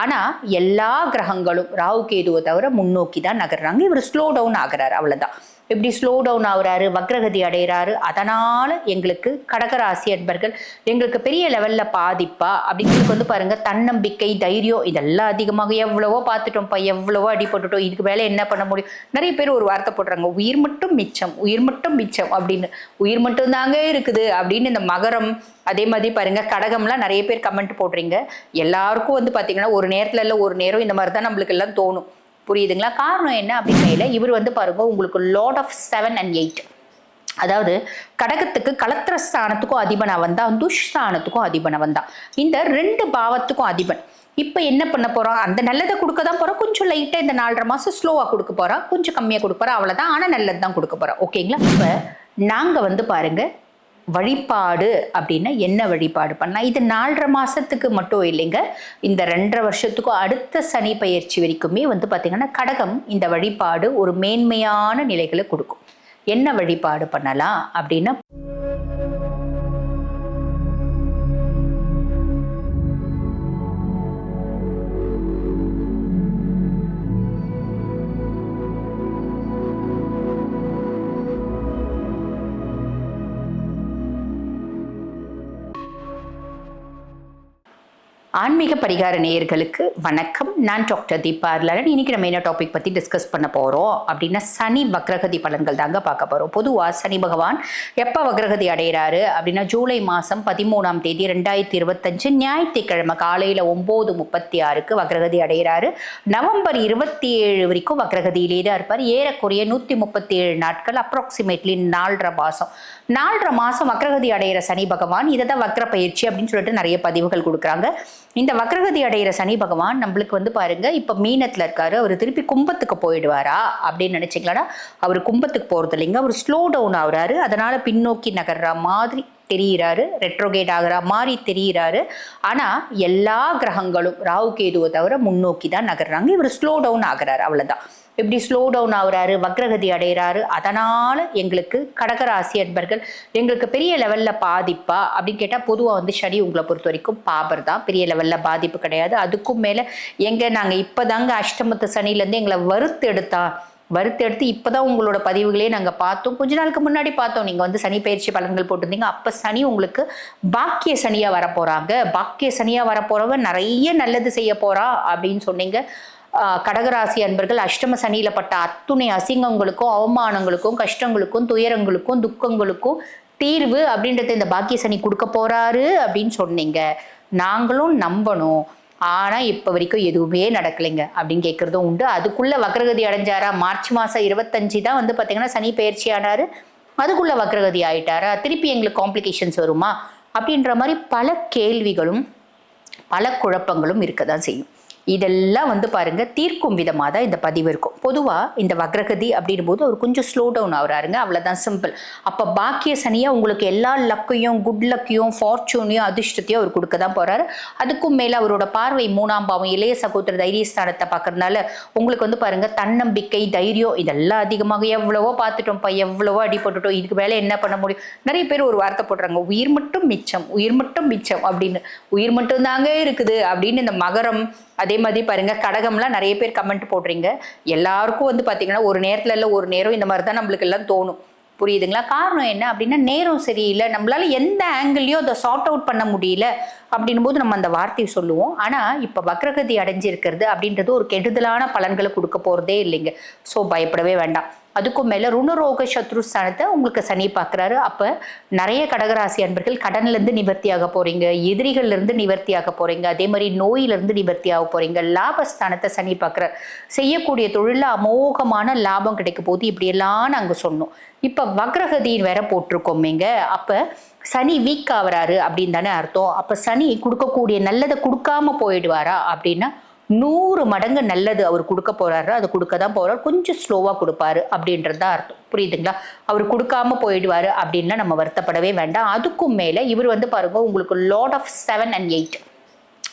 ஆனால் எல்லா கிரகங்களும் ராகு கேதுவை தவிர முன்னோக்கி தான் நகர்றாங்க. இவர் ஸ்லோ டவுன் ஆகிறார். அவ்வளோதான் இப்படி ஸ்லோ டவுன் ஆகுறாரு வக்ரகதி அடைகிறாரு. அதனால எங்களுக்கு கடகராசி அன்பர்கள் எங்களுக்கு பெரிய லெவல்ல பாதிப்பா? அப்படிங்கிறது வந்து பாருங்க தன்னம்பிக்கை தைரியம் இதெல்லாம் அதிகமாக எவ்வளவோ பார்த்துட்டோம்ப்பா எவ்வளவோ அடிபட்டுட்டோம் இதுக்கு மேலே என்ன பண்ண முடியும்? நிறைய பேர் ஒரு வார்த்தை போடுறாங்க உயிர் மட்டும் மிச்சம் உயிர் மட்டும் மிச்சம் அப்படின்னு. உயிர் மட்டும் தாங்க இருக்குது அப்படின்னு இந்த மகரம் அதே மாதிரி பாருங்க கடகம்லாம் நிறைய பேர் கமெண்ட் போடுறீங்க. எல்லாருக்கும் வந்து பாத்தீங்கன்னா ஒரு நேரத்துல இல்லை ஒரு நேரம் இந்த மாதிரி தான் நம்மளுக்கு எல்லாம் தோணும். புரியுதுங்களா? காரணம் என்ன அப்படின்னு இவர் வந்து பாருங்க உங்களுக்கு lord of seven and eight அதாவது கடகத்துக்கு கலத்திர ஸ்தானத்துக்கும் அதிபன் அவன் தான் துஷ்ஸ்தானத்துக்கும் அதிபன் அவன் தான் இந்த ரெண்டு பாவத்துக்கும் அதிபன். இப்போ என்ன பண்ண போகிறோம் அந்த நல்லதை கொடுக்க தான் போகிறோம் கொஞ்சம் லைட்டாக இந்த நாலரை மாதம் ஸ்லோவாக கொடுக்க போகிறோம் கொஞ்சம் கம்மியாக கொடுக்க போகிறோம் அவ்வளோதான் ஆனால் நல்லது தான் கொடுக்க போகிறோம் ஓகேங்களா இப்போ நாங்கள் வந்து பாருங்கள் வழிபாடு அப்படின்னா என்ன வழிபாடு பண்ணலாம்? இது நாலரை மாசத்துக்கு மட்டும் இல்லைங்க. இந்த ரெண்டரை வருஷத்துக்கும் அடுத்த சனி பயிற்சி வரைக்குமே வந்து பார்த்தீங்கன்னா கடகம் இந்த வழிபாடு ஒரு மேன்மையான நிலைகளை கொடுக்கும். என்ன வழிபாடு பண்ணலாம் அப்படின்னா ஆன்மீக பரிகார நேயர்களுக்கு வணக்கம். நான் டாக்டர் தீபா அருளாளன். இன்னைக்கு நம்ம என்ன டாபிக் பற்றி டிஸ்கஸ் பண்ண போகிறோம் அப்படின்னா சனி வக்ரகதி பலன்கள் தாங்க பார்க்க போகிறோம் பொதுவாக சனி பகவான் எப்போ வக்ரகதி அடைகிறாரு அப்படின்னா ஜூலை மாதம் பதிமூணாம் தேதி ரெண்டாயிரத்தி இருபத்தஞ்சு ஞாயிற்றுக்கிழமை காலையில் ஒம்பது முப்பத்தி ஆறுக்கு வக்ரகதி அடைகிறாரு நவம்பர் இருபத்தி ஏழு வரைக்கும் வக்ரகதியிலே தான் இருப்பார். ஏறக்குறைய நூற்றி முப்பத்தி ஏழு நாட்கள் அப்ராக்சிமேட்லி நாலரை மாதம் நாலரை மாதம் வக்ரகதி அடைகிற சனி பகவான் இதை தான் வக்ர பயிற்சி அப்படின்னு சொல்லிட்டு நிறைய பதிவுகள் கொடுக்குறாங்க. இந்த வக்ரகதி அடைகிற சனி பகவான் நம்மளுக்கு வந்து பாருங்க இப்போ மீனத்தில் இருக்காரு அவர் திருப்பி கும்பத்துக்கு போயிடுவாரா அப்படின்னு நினைச்சிங்களாடா அவர் கும்பத்துக்கு போகிறது இல்லைங்க. அவர் ஸ்லோ டவுன் ஆகுறாரு. அதனால் பின்னோக்கி நகர்ற மாதிரி தெரிகிறாரு ரெட்ரோகேட் ஆகிற மாதிரி தெரிகிறாரு ஆனால் எல்லா கிரகங்களும் ராகு கேதுவை தவிர முன்னோக்கி தான் நகர்றாங்க. இவர் ஸ்லோ டவுன் ஆகுறாரு அவ்வளோதான் இப்படி ஸ்லோ டவுன் ஆகுறாரு? வக்ரகதி அடைகிறாரு அதனால் எங்களுக்கு கடகராசி அன்பர்கள் எங்களுக்கு பெரிய லெவலில் பாதிப்பா? அப்படின்னு கேட்டால் பொதுவாக வந்து சனி உங்களை பொறுத்த வரைக்கும் பாபர் தான். பெரிய லெவலில் பாதிப்பு கிடையாது. அதுக்கும் மேலே எங்கே நாங்கள் இப்போதாங்க அஷ்டமத்து சனிலேருந்து எங்களை வறுத்து எடுத்தா வறுத்தெடுத்து இப்போ இப்போதான் உங்களோட பதிவுகளே நாங்கள் பார்த்தோம். கொஞ்ச நாளுக்கு முன்னாடி பார்த்தோம். நீங்கள் வந்து சனி பயிற்சி பலன்கள் போட்டிருந்தீங்க. அப்போ சனி உங்களுக்கு பாக்கிய சனியாக வரப்போகிறாங்க பாக்கிய சனியாக வரப்போகிறவங்க நிறைய நல்லது செய்ய போகிறா அப்படின்னு சொன்னீங்க. கடகராசி அன்பர்கள் அஷ்டம சனியில் பட்ட அத்துணை அசிங்கங்களுக்கும் அவமானங்களுக்கும் கஷ்டங்களுக்கும் துயரங்களுக்கும் துக்கங்களுக்கும் தீர்வு அப்படின்றத இந்த பாக்கிய சனி கொடுக்க போறாரு அப்படின்னு சொன்னீங்க. நாங்களும் நம்பணும். ஆனா இப்ப வரைக்கும் எதுவுமே நடக்கலைங்க அப்படின்னு கேட்குறதும் உண்டு. அதுக்குள்ள வக்ரகதி அடைஞ்சாரா? மார்ச் மாசம் இருபத்தஞ்சு தான் வந்து பாத்தீங்கன்னா சனி பயிற்சி ஆனாரு. அதுக்குள்ள வக்ரகதி ஆயிட்டாரா? திருப்பி எங்களுக்கு காம்ப்ளிகேஷன்ஸ் வருமா? அப்படின்ற மாதிரி பல கேள்விகளும் பல குழப்பங்களும் இருக்க தான் செய்யும். இதெல்லாம் வந்து பாருங்க தீர்க்கும் விதமாக தான் இந்த பதிவு இருக்கும். பொதுவாக இந்த வக்ரகதி அப்படின் போது அவர் கொஞ்சம் ஸ்லோ டவுன் ஆகுறாருங்க. அவ்வளோதான் சிம்பிள் அப்போ பாக்கிய சனியாக உங்களுக்கு எல்லா லக்கையும் குட் லக்கையும் ஃபார்ச்சூனையும் அதிர்ஷ்டத்தையும் அவர் கொடுக்க தான் போறாரு. அதுக்கும் மேலே அவரோட பார்வை மூணாம் பாவம் இளைய சகோதர தைரியஸ்தானத்தை பார்க்கறதுனால உங்களுக்கு வந்து பாருங்க தன்னம்பிக்கை தைரியம் இதெல்லாம் அதிகமாக எவ்வளவோ பார்த்துட்டோம்ப்பா எவ்வளவோ அடிபட்டுட்டோம் இதுக்கு மேலே என்ன பண்ண முடியும்? நிறைய பேர் ஒரு வார்த்தை போடுறாங்க உயிர் மட்டும் மிச்சம் உயிர் மட்டும் மிச்சம் அப்படின்னு. உயிர் மட்டும் தாங்க இருக்குது அப்படின்னு இந்த மகரம் அதே மாதிரி பாருங்க கடகம்லாம் நிறைய பேர் கமெண்ட் போடுறீங்க. எல்லாருக்கும் வந்து பார்த்தீங்கன்னா ஒரு நேரத்தில் இல்லை ஒரு நேரம் இந்த மாதிரி தான் நம்மளுக்கு எல்லாம் தோணும். புரியுதுங்களா? காரணம் என்ன அப்படின்னா நேரம் சரியில்லை. நம்மளால எந்த ஆங்கிள்லையும் அதை சார்ட் அவுட் பண்ண முடியல அப்படின் போது நம்ம அந்த வார்த்தையை சொல்லுவோம். ஆனால் இப்போ வக்ரகதி அடைஞ்சிருக்கிறது அப்படின்றது ஒரு கெடுதலான பலன்களை கொடுக்க போகிறதே இல்லைங்க. ஸோ பயப்படவே வேண்டாம். அதுக்கும் மேலே ருணரோக சத்ருஸ்தானத்தை உங்களுக்கு சனி பார்க்குறாரு. அப்போ நிறைய கடகராசி அன்பர்கள் கடன்லேருந்து நிவர்த்தியாக போகிறீங்க எதிரிகள்லேருந்து நிவர்த்தியாக போகிறீங்க அதே மாதிரி நோயிலிருந்து நிவர்த்தியாக போகிறீங்க லாபஸ்தானத்தை சனி பார்க்குற செய்யக்கூடிய தொழிலில் அமோகமான லாபம் கிடைக்க போது இப்படியெல்லாம் நாங்கள் சொன்னோம். இப்போ வக்ரகதியின் வேற போட்டிருக்கோமேங்க அப்போ சனி வீக் ஆகுறாரு அப்படின்னு தானே அர்த்தம். அப்போ சனி கொடுக்கக்கூடிய நல்லதை கொடுக்காம போயிடுவாரா அப்படின்னா நூறு மடங்கு நல்லது அவர் கொடுக்க போறாரு அது கொடுக்க தான் போறாரு. கொஞ்சம் ஸ்லோவா கொடுப்பாரு அப்படின்றது தான் அர்த்தம். புரியுதுங்களா? அவர் கொடுக்காம போயிடுவாரு அப்படின்னா நம்ம வருத்தப்படவே வேண்டாம். அதுக்கும் மேல இவர் வந்து பாருங்க உங்களுக்கு lord of seven and eight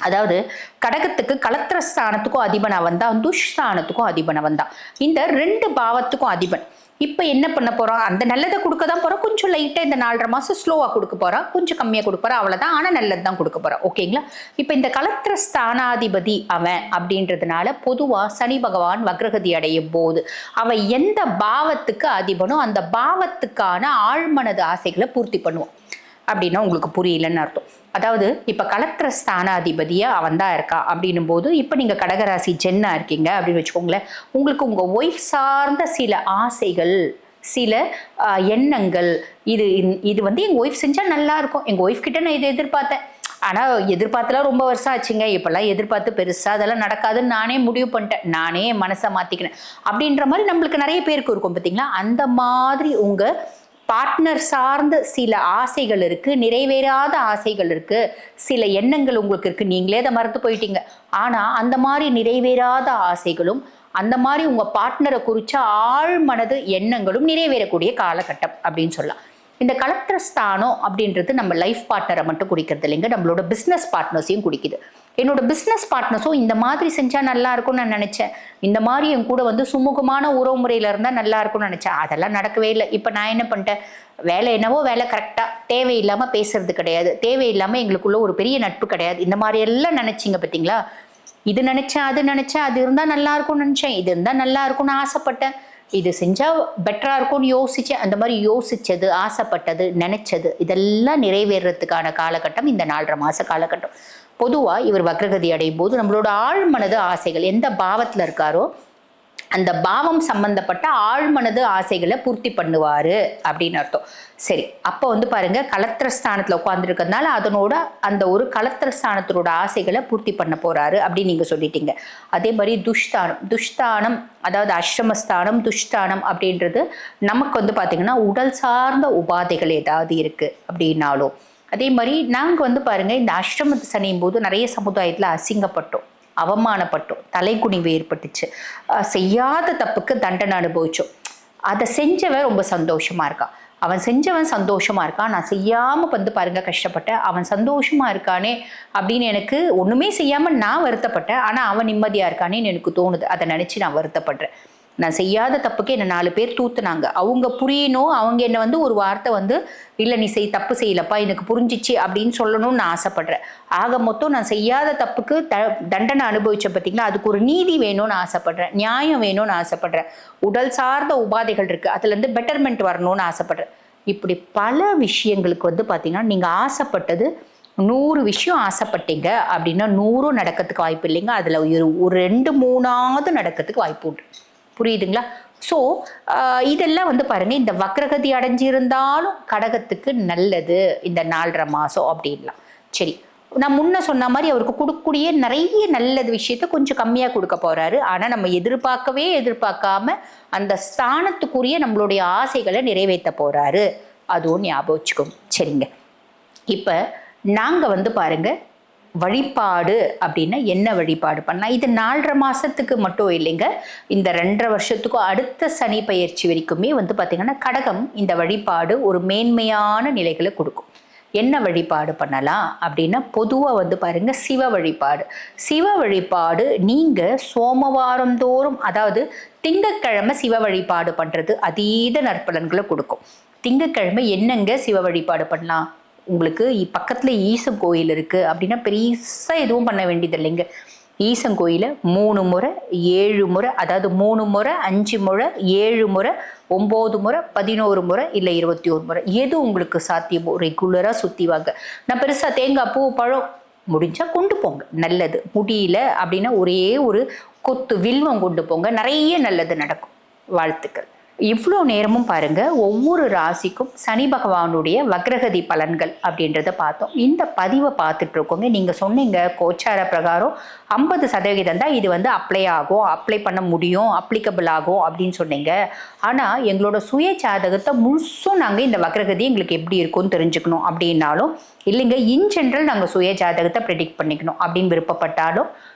அதாவது கடகத்துக்கு கலத்திர ஸ்தானத்துக்கும் அதிபன் அவன் தான் துஷ்ஸ்தானத்துக்கும் அதிபன் அவன் தான் இந்த ரெண்டு பாவத்துக்கும் அதிபன். இப்போ என்ன பண்ண போறோம் அந்த நல்லதை கொடுக்க தான் போறோம் கொஞ்சம் லைட்டாக இந்த நாலரை மாதம் ஸ்லோவாக கொடுக்க போறோம் கொஞ்சம் கம்மியாக கொடுக்க போறோம் அவ்வளோதான் ஆனால் நல்லது தான் கொடுக்க போறோம் ஓகேங்களா இப்போ இந்த கலத்திர ஸ்தானாதிபதி அவன் அப்படின்றதுனால பொதுவாக சனி பகவான் வக்ரகதி அடையும் போது அவன் எந்த பாவத்துக்கு அதிபனோ அந்த பாவத்துக்கான ஆழ்மனது ஆசைகளை பூர்த்தி பண்ணுவான். அப்படின்னா உங்களுக்கு புரியலன்னு அர்த்தம். அதாவது இப்போ கலத்திர ஸ்தானாதிபதியாக அவன் தான் இருக்கா அப்படின்னும் போது இப்போ நீங்கள் கடகராசி ஜென்னா இருக்கீங்க அப்படின்னு வச்சுக்கோங்களேன் உங்களுக்கு உங்கள் ஒய்ஃப் சார்ந்த சில ஆசைகள் சில எண்ணங்கள் இது இது வந்து எங்கள் ஒய்ஃப் செஞ்சால் நல்லா இருக்கும். எங்கள் ஒய்ஃப் கிட்ட நான் இதை எதிர்பார்த்தேன். ஆனால் எதிர்பார்த்துலாம் ரொம்ப வருஷம் ஆச்சுங்க. இப்போல்லாம் எதிர்பார்த்து பெருசாக அதெல்லாம் நடக்காதுன்னு நானே முடிவு பண்ணிட்டேன். நானே மனசை மாற்றிக்கினேன் அப்படின்ற மாதிரி நம்மளுக்கு நிறைய பேருக்கு இருக்கும் பார்த்தீங்களா அந்த மாதிரி உங்கள் பார்ட்னர் சார்ந்த சில ஆசைகள் இருக்கு நிறைவேறாத ஆசைகள் இருக்கு. சில எண்ணங்கள் உங்களுக்கு இருக்கு நீங்களே அதை மறந்து போயிட்டீங்க. ஆனா அந்த மாதிரி நிறைவேறாத ஆசைகளும் அந்த மாதிரி உங்க பார்ட்னரை குறிச்ச ஆழ்மனது எண்ணங்களும் நிறைவேறக்கூடிய காலகட்டம் அப்படின்னு சொல்லலாம். இந்த கலெக்டர் ஸ்தானம் அப்படின்றது நம்ம லைஃப் பார்ட்னரை மட்டும் குடிக்கிறது இல்லைங்க. நம்மளோட பிஸ்னஸ் பார்ட்னர்ஸையும் குடிக்குது என்னோட பிஸ்னஸ் பார்ட்னர்ஸும் இந்த மாதிரி செஞ்சா நல்லா இருக்கும்னு நான் நினைச்சேன். இந்த மாதிரி என் கூட வந்து சுமூகமான உறவு முறையில இருந்தா நல்லா இருக்கும்னு நினைச்சேன். அதெல்லாம் நடக்கவே இல்லை. இப்போ நான் என்ன பண்ணிட்டேன்? வேலை என்னவோ வேலை கரெக்டாக தேவையில்லாம பேசுறது கிடையாது. தேவையில்லாம எங்களுக்குள்ள ஒரு பெரிய நட்பு கிடையாது. இந்த மாதிரி எல்லாம் நினச்சிங்க பார்த்தீங்களா இது நினைச்சேன் அது நினைச்சேன் அது இருந்தா நல்லா இருக்கும்னு நினைச்சேன். இது இருந்தா நல்லா இருக்கும்னு ஆசைப்பட்டேன். இது செஞ்சால் பெட்டராக இருக்கும்னு யோசிச்சு அந்த மாதிரி யோசிச்சது ஆசைப்பட்டது நினைச்சது இதெல்லாம் நிறைவேறதுக்கான காலகட்டம் இந்த நாலரை மாத காலகட்டம். பொதுவாக இவர் வக்ரகதி அடையும் போது நம்மளோட ஆழ்மனது ஆசைகள் எந்த பாவத்தில் இருக்காரோ அந்த பாவம் சம்பந்தப்பட்ட ஆழ்மனது ஆசைகளை பூர்த்தி பண்ணுவாரு அப்படின்னு அர்த்தம். சரி அப்போ வந்து பாருங்க கலத்திரஸ்தானத்தில் உட்காந்துருக்கிறதுனால அதனோட அந்த ஒரு கலத்திரஸ்தானத்தினோட ஆசைகளை பூர்த்தி பண்ண போறாரு அப்படின்னு நீங்க சொல்லிட்டீங்க. அதே மாதிரி துஷ்தானம் துஷ்தானம் அதாவது அஷ்டமஸ்தானம் துஷ்டானம் அப்படின்றது நமக்கு வந்து பாத்தீங்கன்னா உடல் சார்ந்த உபாதைகள் ஏதாவது இருக்கு அப்படின்னாலும். அதே மாதிரி நாங்கள் வந்து பாருங்க இந்த அஷ்டமத்து சனியும் போது நிறைய சமுதாயத்தில் அசிங்கப்பட்டோம். அவமானப்பட்டோம். தலைக்குனிவு ஏற்பட்டுச்சு. செய்யாத தப்புக்கு தண்டனை அனுபவிச்சோம். அதை செஞ்சவன் ரொம்ப சந்தோஷமா இருக்கான். அவன் செஞ்சவன் சந்தோஷமா இருக்கான். நான் செய்யாம வந்து பாருங்க கஷ்டப்பட்டேன். அவன் சந்தோஷமா இருக்கானே அப்படின்னு எனக்கு ஒண்ணுமே செய்யாம நான் வருத்தப்பட்டேன். ஆனா அவன் நிம்மதியா இருக்கானேன்னு எனக்கு தோணுது. அதை நினைச்சு நான் வருத்தப்படுறேன். நான் செய்யாத தப்புக்கு என்னை நாலு பேர் தூத்துனாங்க. அவங்க புரியணும் அவங்க என்ன வந்து ஒரு வார்த்தை வந்து இல்லை நீ செய் தப்பு செய்யலப்பா எனக்கு புரிஞ்சிச்சு அப்படின்னு சொல்லணும்னு நான் ஆசைப்பட்றேன். ஆக மொத்தம் நான் செய்யாத தப்புக்கு த தண்டனை அனுபவிச்ச பார்த்தீங்களா? அதுக்கு ஒரு நீதி வேணும்னு ஆசைப்பட்றேன். நியாயம் வேணும்னு ஆசைப்பட்றேன். உடல் சார்ந்த உபாதைகள் இருக்குது அதுலேருந்து பெட்டர்மெண்ட் வரணும்னு ஆசைப்பட்றேன். இப்படி பல விஷயங்களுக்கு வந்து பார்த்தீங்கன்னா நீங்கள் ஆசைப்பட்டது நூறு விஷயம் ஆசைப்பட்டீங்க அப்படின்னா நூறும் நடக்கிறதுக்கு வாய்ப்பு இல்லைங்க. அதில் ஒரு ஒரு ரெண்டு மூணாவது நடக்கிறதுக்கு வாய்ப்பு உண்டு. புரியுதுங்களா? ஸோ இதெல்லாம் வந்து பாருங்க இந்த வக்ரகதி அடைஞ்சிருந்தாலும் கடகத்துக்கு நல்லது இந்த நாலரை மாதம் அப்படின்லாம். சரி நான் முன்ன சொன்ன மாதிரி அவருக்கு கொடுக்கக்கூடிய நிறைய நல்லது விஷயத்த கொஞ்சம் கம்மியாக கொடுக்க போறாரு. ஆனால் நம்ம எதிர்பார்க்கவே எதிர்பார்க்காம அந்த ஸ்தானத்துக்குரிய நம்மளுடைய ஆசைகளை நிறைவேற்ற போறாரு. அதுவும் ஞாபகம் வச்சுக்கோங்க. சரிங்க. இப்போ நாங்கள் வந்து பாருங்கள் வழிபாடு அப்படின்னா என்ன வழிபாடு பண்ணலாம்? இது நாலரை மாசத்துக்கு மட்டும் இல்லைங்க. இந்த ரெண்டரை வருஷத்துக்கும் அடுத்த சனி பயிற்சி வரைக்குமே வந்து பார்த்திங்கன்னா கடகம் இந்த வழிபாடு ஒரு மேன்மையான நிலைகளை கொடுக்கும். என்ன வழிபாடு பண்ணலாம் அப்படின்னா பொதுவாக வந்து பாருங்க சிவ வழிபாடு. சிவ வழிபாடு நீங்க சோமவாரம் தோறும் அதாவது திங்கட்கிழமை சிவ வழிபாடு பண்றது அதீத நற்பலன்களை கொடுக்கும். திங்கக்கிழமை என்னங்க சிவ வழிபாடு பண்ணலாம்? உங்களுக்கு பக்கத்தில் பக்கத்துல ஈசன் கோயில் இருக்கு அப்படின்னா பெருசா எதுவும் பண்ண வேண்டியது இல்லைங்க. ஈசன் கோயிலை மூணு முறை ஏழு முறை அதாவது மூணு முறை அஞ்சு முறை ஏழு முறை ஒம்பது முறை பதினோரு முறை இல்லை இருபத்தி ஒரு முறை. எது உங்களுக்கு சாத்தியமோ ரெகுலராக சுற்றி வாங்க. நான் பெருசாக தேங்காய் பூ பழம் முடிஞ்சா கொண்டு போங்க. நல்லது. முடியல அப்படின்னா ஒரே ஒரு கொத்து வில்வம் கொண்டு போங்க. நிறைய நல்லது நடக்கும். வாழ்த்துக்கள். இவ்வளோ நேரமும் பாருங்க ஒவ்வொரு ராசிக்கும் சனி பகவானுடைய வக்ரகதி பலன்கள் அப்படின்றத பார்த்தோம். இந்த பதிவை பார்த்துட்டு இருக்கோங்க. நீங்க சொன்னீங்க கோச்சார பிரகாரம் ஐம்பது சதவிகிதம் தான் இது வந்து அப்ளை ஆகும் அப்ளை பண்ண முடியும் அப்ளிகபிள் ஆகும் அப்படின்னு சொன்னீங்க. ஆனா எங்களோட சுய ஜாதகத்தை முழுசும் நாங்க இந்த வக்ரகதி எங்களுக்கு எப்படி இருக்கும்னு தெரிஞ்சுக்கணும் அப்படின்னாலும் இல்லைங்க இன் ஜென்ரல் நாங்கள் சுய ஜாதகத்தை ப்ரெடிக்ட் பண்ணிக்கணும் அப்படின்னு விருப்பப்பட்டாலும்